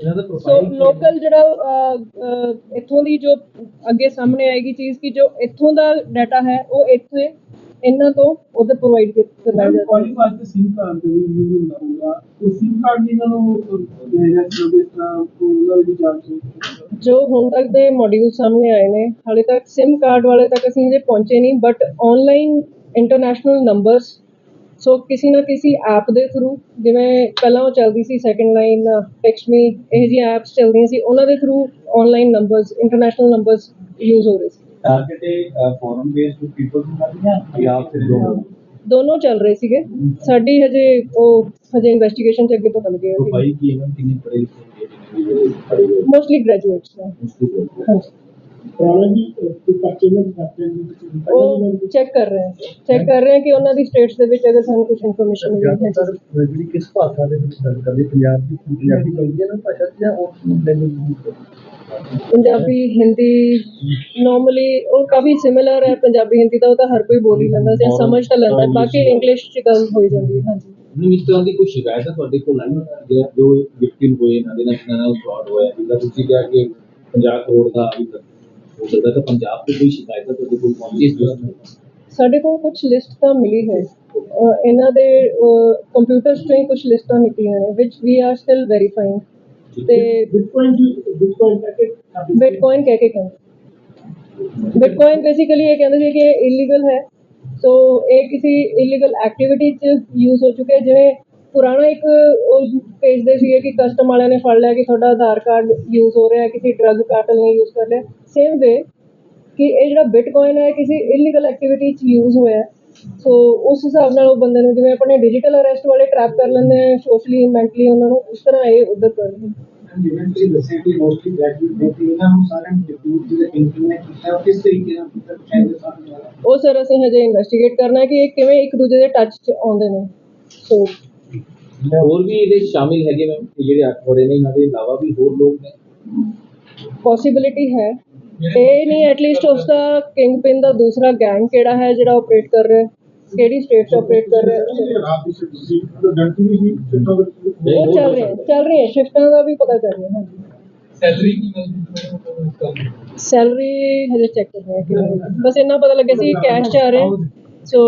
ਇਹਨਾਂ ਦਾ ਸੋ ਲੋਕਲ ਜਿਹੜਾ ਇੱਥੋਂ ਦੀ ਜੋ ਅੱਗੇ ਸਾਹਮਣੇ ਆਏਗੀ ਚੀਜ਼ ਕਿ ਜੋ ਇੱਥੋਂ ਦਾ ਡਾਟਾ ਹੈ ਉਹ ਇੱਥੇ ਇਹਨਾਂ ਤੋਂ ਉਧਰ ਪ੍ਰੋਵਾਈਡ ਕਰਵਾਇਆ ਜਾਂਦਾ ਕਾਲਿੰਗ ਵਾਸਤੇ ਸਿਮ ਕਾਰਡ ਦੇ ਵੀ ਯੂਜ਼ ਹੁੰਦਾ ਹੋਊਗਾ। ਤੇ ਸਿਮ ਕਾਰਡ ਦੀ ਇਹਨਾਂ ਨੂੰ ਜਿਹੜਾ ਸਰਵਿਸ ਦਾ ਉਹਨਾਂ ਦੀ ਚਾਰਜ ਜੋ ਹੁਣ ਤੱਕ ਦੇ ਮੋਡਿਊਲ ਸਾਹਮਣੇ ਆਏ ਨੇ ਹਾਲੇ ਤੱਕ SIM ਕਾਰਡ ਵਾਲੇ ਤੱਕ ਅਸੀਂ ਹਜੇ ਪਹੁੰਚੇ ਨਹੀਂ but online international numbers so ਕਿਸੇ ਨਾ ਕਿਸੇ ਐਪ ਦੇ ਥਰੂ ਜਿਵੇਂ ਪਹਿਲਾਂ ਉਹ ਚੱਲਦੀ ਸੀ ਸੈਕੰਡ ਲਾਈਨ ਟੈਕਸਟ ਮੀ ਇਹ ਜਿਹੀ ਐਪਸ ਚੱਲਦੀਆਂ ਸੀ ਉਹਨਾਂ ਦੇ through online numbers international numbers use ਹੋ ਰਹੇ ਸੀ। ਟਾਰਗੇਟ ਹੈ ਫੋਰਨ ਬੇਸਡ ਪੀਪਲ ਨੂੰ ਕਰਦੀਆਂ ਜਾਂ ਫਿਰ ਗਲੋਬਲ ਦੋਨੋਂ ਚੱਲ ਰਹੇ ਸੀਗੇ। ਸਾਡੀ ਹਜੇ ਉਹ ਹਜੇ ਇਨਵੈਸਟੀਗੇਸ਼ਨ ਚ ਅੱਗੇ ਪਤਾ ਲੱਗੇਗਾ ਕੀ ਹੈ ਕਿੰਨੇ ਪੜੇ ਮੋਸਟਲੀ ਗ੍ਰੈਜੂਏਟਸ ਨੇ ਪ੍ਰੋਬਲਮ ਹੀ ਕੋਈ ਪਰਚੇਮੈਂਟ ਕਰਦੇ ਨੇ ਉਹ ਚੈੱਕ ਕਰ ਰਹੇ ਹੈ ਚੈੱਕ ਕਰ ਰਹੇ ਹੈ ਕਿ ਉਹਨਾਂ ਦੀ ਸਟੇਟਸ ਦੇ ਵਿੱਚ ਅਗਰ ਸਾਨੂੰ ਕੁਝ ਇਨਫੋਰਮੇਸ਼ਨ ਮਿਲੀ ਹੈ। ਜ਼ਿਆਦਾਤਰ ਜਿਹੜੀ ਕਿਸ ਭਾਸ਼ਾ ਦੇ ਵਿੱਚ ਗੱਲ ਕਰਦੇ ਪੰਜਾਬ ਦੀ ਪੰਜਾਬੀ ਚੱਲਦੀ ਹੈ ਨਾ ਭਾਸ਼ਾ ਜਾਂ ਉਹ ਲੈਂਗੁਏਜ ਪੰਜਾਬੀ ਹਿੰਦੀ ਨਾਰਮਲੀ ਉਹ ਕਾਫੀ ਸਿਮਿਲਰ ਹੈ। ਪੰਜਾਬੀ ਹਿੰਦੀ ਦਾ ਉਹ ਤਾਂ ਹਰ ਕੋਈ ਬੋਲ ਹੀ ਲੈਂਦਾ ਜਾਂ ਸਮਝ ਤਾਂ ਲੈਂਦਾ। ਹੈ। ਬਾਕੀ ਇੰਗਲਿਸ਼ ਚ ਗੱਲ ਹੋਈ ਜਾਂਦੀ ਹੈ। ਹਾਂਜੀ। ਨਹੀਂ ਇਸ ਤਰ੍ਹਾਂ ਦੀ ਕੋਈ ਸ਼ਿਕਾਇਤ ਹੈ ਤੁਹਾਡੇ ਕੋਲ? ਆਈ ਜੋ ਜੋ ਵਿਕਟਿਮ ਹੋਏ ਇਹਨਾਂ ਦੇ ਨਾਲ ਨਾਲ ਫਰਾਡ ਹੋਇਆ। ਜਿੱਦਾਂ ਤੁਸੀਂ ਕਿਹਾ ਕਿ 50 ਕਰੋੜ ਦਾ ਅਭੀ ਤੱਕ ਹੋ ਸਕਦਾ ਤਾਂ ਪੰਜਾਬ ਤੋਂ ਕੋਈ ਸ਼ਿਕਾਇਤ ਹੈ ਤੁਹਾਡੇ ਕੋਲ ਪਹੁੰਚੀ ਇਸ ਲਿਸਟ ਸਾਡੇ ਕੋਲ ਕੁਝ ਲਿਸਟ ਤਾਂ ਮਿਲੀ ਹੈ। ਅਹ ਇਹਨਾਂ ਦੇ ਕੰਪਿਊਟਰਸ ਤੋਂ ਹੀ ਕੁਝ ਲਿਸਟਾਂ ਨਿਕਲੀਆਂ ਨੇ ਵਿਚ ਵੀ ਆਰ ਸਟਿਲ ਵੈਰੀਫਾਈਂਗ ਤੇ ਬਿਟਕੋਇਨ ਬਿਟਕੋਇਨ ਪੈਕੇਟ ਬਿਟਕੋਇਨ ਕਹਿ ਕੇ ਕਹਿੰਦੇ ਬਿਟਕੋਇਨ ਬੇਸਿਕਲੀ ਇਹ ਕਹਿੰਦੇ ਸੀ ਕਿ ਇਹ ਇਲੀਗਲ ਹੈ। ਸੋ ਇਹ ਕਿਸੇ ਇਲੀਗਲ ਐਕਟੀਵਿਟੀ 'ਚ ਯੂਜ਼ ਹੋ ਚੁੱਕਿਆ ਜਿਵੇਂ ਪੁਰਾਣਾ ਇੱਕ ਉਹ ਭੇਜਦੇ ਸੀਗੇ ਕਿ ਕਸਟਮ ਵਾਲਿਆਂ ਨੇ ਫੜ ਲਿਆ ਕਿ ਤੁਹਾਡਾ ਆਧਾਰ ਕਾਰਡ ਯੂਜ਼ ਹੋ ਰਿਹਾ ਹੈ ਕਿਸੇ ਡਰੱਗ ਕਾਰਟਲ ਨੇ ਯੂਜ਼ ਕਰ ਲਿਆ ਸੇਮ ਵੇ ਕਿ ਇਹ ਜਿਹੜਾ ਬਿਟਕੋਇਨ ਹੈ ਕਿਸੇ ਇਲੀਗਲ ਐਕਟੀਵਿਟੀ 'ਚ ਯੂਜ਼ ਹੋਇਆ। ਸੋ ਉਸ ਹਿਸਾਬ ਨਾਲ ਉਹ ਬੰਦੇ ਨੂੰ ਜਿਵੇਂ ਆਪਣੇ ਡਿਜੀਟਲ ਅਰੈਸਟ ਵਾਲੇ ਟਰੈਪ ਕਰ ਲੈਂਦੇ ਆ ਸੋਸ਼ਲੀ ਮੈਂਟਲੀ ਉਹਨਾਂ ਨੂੰ ਉਸ ਤਰ੍ਹਾਂ ਇਹ ਉਧਰ ਕਰ ਰਹੇ ਨੇ। ਜਿਵੇਂ ਤੁਸੀਂ ਦੱਸਿਆ ਕਿ ਮੋਸਟਲੀ ਗ੍ਰੈਜੂਏਟ ਨੇ ਤੇ ਇਹਨਾਂ ਨੂੰ ਸਾਰਿਆਂ ਨੂੰ ਡਿਪਿਊਟ ਦੀ ਥਿੰਕਿੰਗ ਨੇ ਕੀਤਾ ਉਹ ਕਿਸ ਤਰੀਕੇ ਨਾਲ ਕੀਤਾ ਚਾਹੀਦਾ ਸਾਹਮਣੇ ਵਾਲਾ ਉਹ ਸਰ ਅਸੀਂ ਹਜੇ ਇਨਵੈਸਟੀਗੇਟ ਕਰਨਾ ਹੈ ਕਿ ਇਹ ਕਿਵੇਂ ਇੱਕ ਦੂਜੇ ਦੇ ਟੱਚ 'ਚ ਆਉਂਦੇ ਨੇ ਸੋ ਹੋਰ ਵੀ ਇਹਦੇ ਸ਼ਾਮਿਲ ਹੈਗੇ ਮੈਮ ਜਿਹੜੇ ਅੱਠ ਹੋਰੇ ਨੇ ਇਹਨਾਂ ਦੇ ਇਲਾਵਾ ਵੀ ਹੋਰ ਲੋਕ ਨੇ। ਪੋਸਿਬਿਲਿਟੀ ਹੈ। ਇਹ ਨਹੀਂ ਐਟਲੀਸਟ ਉਸ ਦਾ ਕਿੰਗ ਪਿਨ ਦਾ ਦੂਸਰਾ ਗੈਂਗ ਕਿਹੜਾ ਹੈ ਜਿਹੜਾ ਆਪਰੇਟ ਕਰ ਰਿਹਾ ਹੈ? ਕਿਹੜੀ ਸਟੇਟ 'ਚ ਆਪਰੇਟ ਕਰ ਰਿਹਾ ਹੈ? ਰਾਤ ਦੀ ਸ਼ਿਫਟ ਸੀ ਉਹ ਡੰਟੀ ਵੀ ਸੀ ਸਿੱਟਾ ਉਹ ਚੱਲ ਰਿਹਾ ਚੱਲ ਰਹੀ ਹੈ ਸ਼ਿਫਟਾਂ ਦਾ ਵੀ ਪਤਾ ਕਰ ਰਹੇ ਹਾਂ ਸੈਲਰੀ ਕੀ ਮਿਲਦੀ ਸੈਲਰੀ ਹਜੇ ਚੈੱਕ ਕਰ ਰਹੇ ਹਾਂ ਹੈ। ਬਸ ਇੰਨਾ ਪਤਾ ਲੱਗਿਆ ਸੀ ਕੈਸ਼ 'ਚ ਆ ਰਿਹਾ। ਸੋ